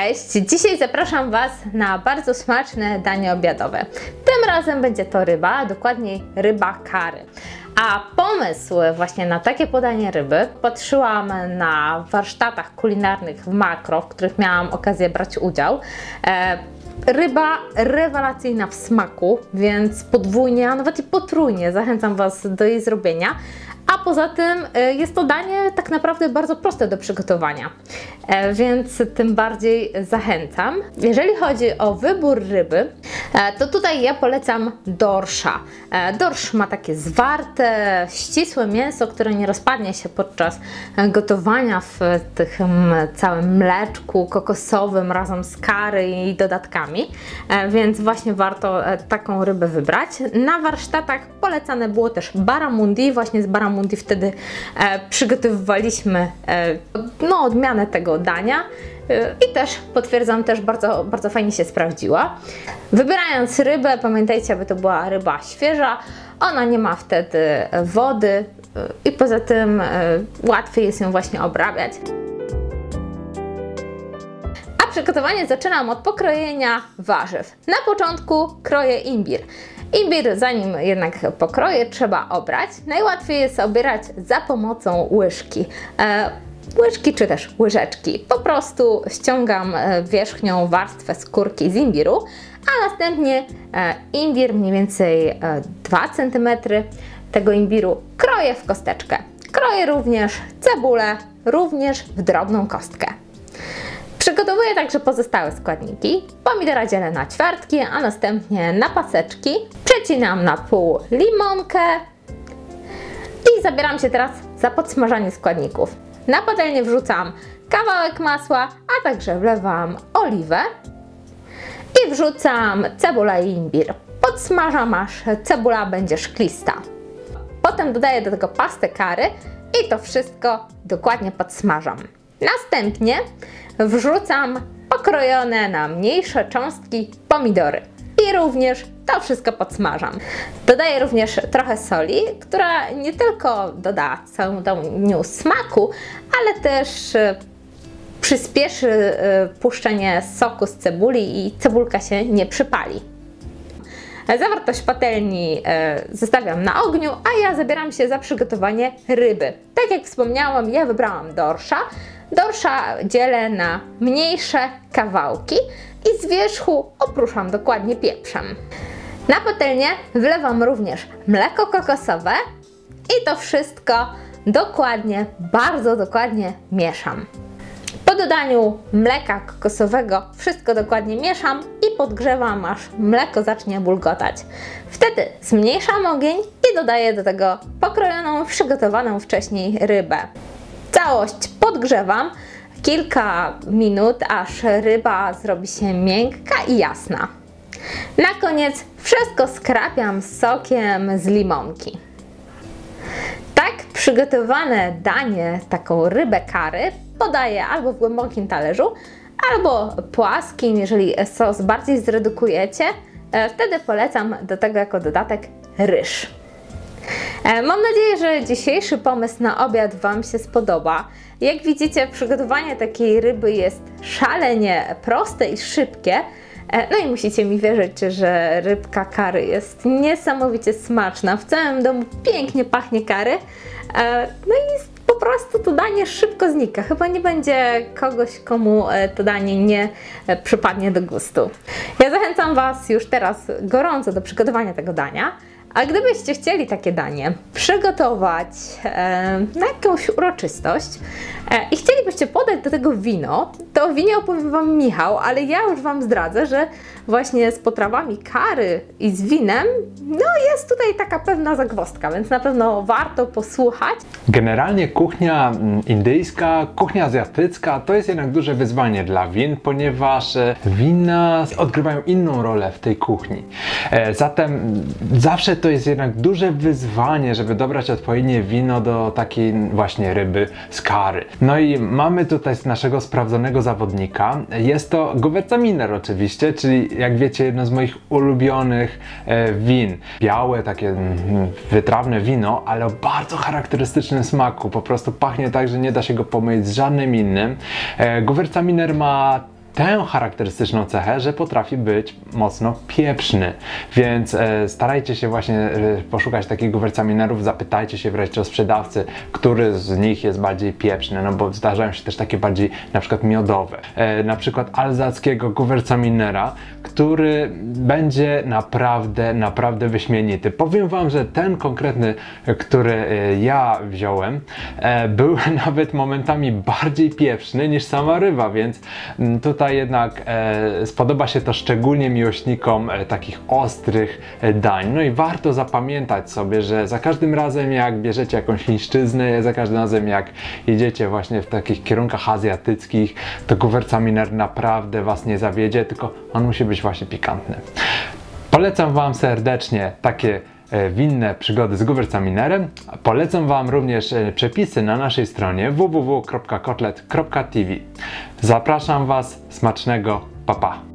Cześć! Dzisiaj zapraszam Was na bardzo smaczne danie obiadowe. Tym razem będzie to ryba, dokładniej ryba kary. A pomysł właśnie na takie podanie ryby patrzyłam na warsztatach kulinarnych w makro, w których miałam okazję brać udział. E, Ryba rewelacyjna w smaku, więc podwójnie, a nawet i potrójnie zachęcam Was do jej zrobienia. A poza tym e, jest to danie tak naprawdę bardzo proste do przygotowania, e, więc tym bardziej zachęcam. Jeżeli chodzi o wybór ryby, e, to tutaj ja polecam dorsza. Dorsz ma takie zwarte, ścisłe mięso, które nie rozpadnie się podczas gotowania w tym całym mleczku kokosowym razem z kary i dodatkami, więc właśnie warto taką rybę wybrać. Na warsztatach polecane było też baramundi, właśnie z baramundi Mundi wtedy e, przygotowywaliśmy e, no, odmianę tego dania. E, I też potwierdzam, też bardzo, bardzo fajnie się sprawdziła. Wybierając rybę, pamiętajcie, aby to była ryba świeża. Ona nie ma wtedy wody i poza tym łatwiej jest ją właśnie obrabiać. A przygotowanie zaczynam od pokrojenia warzyw. Na początku kroję imbir. Imbir, zanim jednak pokroję, trzeba obrać. Najłatwiej jest obierać za pomocą łyżki. E, łyżki czy też łyżeczki. Po prostu ściągam e, wierzchnią warstwę skórki z imbiru, a następnie e, imbir mniej więcej e, 2 cm tego imbiru kroję w kosteczkę. Kroję również cebulę, również w drobną kostkę. Przygotowuję także pozostałe składniki. Pomidora dzielę na ćwiartki, a następnie na paseczki. Przecinam na pół limonkę i zabieram się teraz za podsmażanie składników. Na patelnię wrzucam kawałek masła, a także wlewam oliwę i wrzucam cebulę i imbir. Podsmażam aż cebula będzie szklista. Potem dodaję do tego pastę kary i to wszystko dokładnie podsmażam. Następnie wrzucam pokrojone na mniejsze cząstki pomidory i również to wszystko podsmażam. Dodaję również trochę soli, która nie tylko doda całemu daniu smaku, ale też e, przyspieszy e, puszczenie soku z cebuli i cebulka się nie przypali. Zawartość patelni e, zostawiam na ogniu, a ja zabieram się za przygotowanie ryby. Tak jak wspomniałam, ja wybrałam dorsza. Dorsza dzielę na mniejsze kawałki i z wierzchu opruszam dokładnie pieprzem. Na patelnię wlewam również mleko kokosowe i to wszystko dokładnie, bardzo dokładnie mieszam. Dodaniu mleka kokosowego wszystko dokładnie mieszam i podgrzewam aż mleko zacznie bulgotać. Wtedy zmniejszam ogień i dodaję do tego pokrojoną, przygotowaną wcześniej rybę. Całość podgrzewam kilka minut, aż ryba zrobi się miękka i jasna. Na koniec wszystko skrapiam sokiem z limonki. Przygotowane danie, taką rybę kary, podaję albo w głębokim talerzu, albo płaskim, jeżeli sos bardziej zredukujecie. E, wtedy polecam do tego jako dodatek ryż. E, mam nadzieję, że dzisiejszy pomysł na obiad Wam się spodoba. Jak widzicie, przygotowanie takiej ryby jest szalenie proste i szybkie. E, no i musicie mi wierzyć, że rybka kary jest niesamowicie smaczna. W całym domu pięknie pachnie kary. No i po prostu to danie szybko znika. Chyba nie będzie kogoś, komu e, to danie nie e, przypadnie do gustu. Ja zachęcam Was już teraz gorąco do przygotowania tego dania. A gdybyście chcieli takie danie przygotować e, na jakąś uroczystość e, i chcielibyście podać do tego wino, to o winie opowie Wam Michał, ale ja już Wam zdradzę, że właśnie z potrawami kary i z winem, no jest tutaj taka pewna zagwozdka, więc na pewno warto posłuchać. Generalnie kuchnia mm, indyjska, kuchnia azjatycka to jest jednak duże wyzwanie dla win, ponieważ e, wina odgrywają inną rolę w tej kuchni. E, zatem zawsze to jest jednak duże wyzwanie, żeby dobrać odpowiednie wino do takiej właśnie ryby z kary. No i mamy tutaj naszego sprawdzonego zawodnika. Jest to Gewürztraminer oczywiście, czyli jak wiecie jedno z moich ulubionych e, win. Białe, takie mm, wytrawne wino, ale o bardzo charakterystycznym smaku. Po prostu pachnie tak, że nie da się go pomylić z żadnym innym. E, Gewürztraminer ma tę charakterystyczną cechę, że potrafi być mocno pieprzny. Więc e, starajcie się właśnie e, poszukać takich guwercaminerów, zapytajcie się wreszcie o sprzedawcy, który z nich jest bardziej pieprzny, no bo zdarzają się też takie bardziej na przykład miodowe. E, na przykład alzackiego guwercaminera, który będzie naprawdę, naprawdę wyśmienity. Powiem Wam, że ten konkretny, który e, ja wziąłem, e, był nawet momentami bardziej pieprzny niż sama ryba, więc mm, tutaj jednak e, spodoba się to szczególnie miłośnikom e, takich ostrych e, dań. No i warto zapamiętać sobie, że za każdym razem jak bierzecie jakąś chińszczyznę, za każdym razem jak jedziecie właśnie w takich kierunkach azjatyckich, to guwercaminer naprawdę Was nie zawiedzie, tylko on musi być właśnie pikantny. Polecam Wam serdecznie takie winne przygody z guwercaminerem. Polecam Wam również e, przepisy na naszej stronie www.kotlet.tv. Zapraszam Was, smacznego, papa. Pa.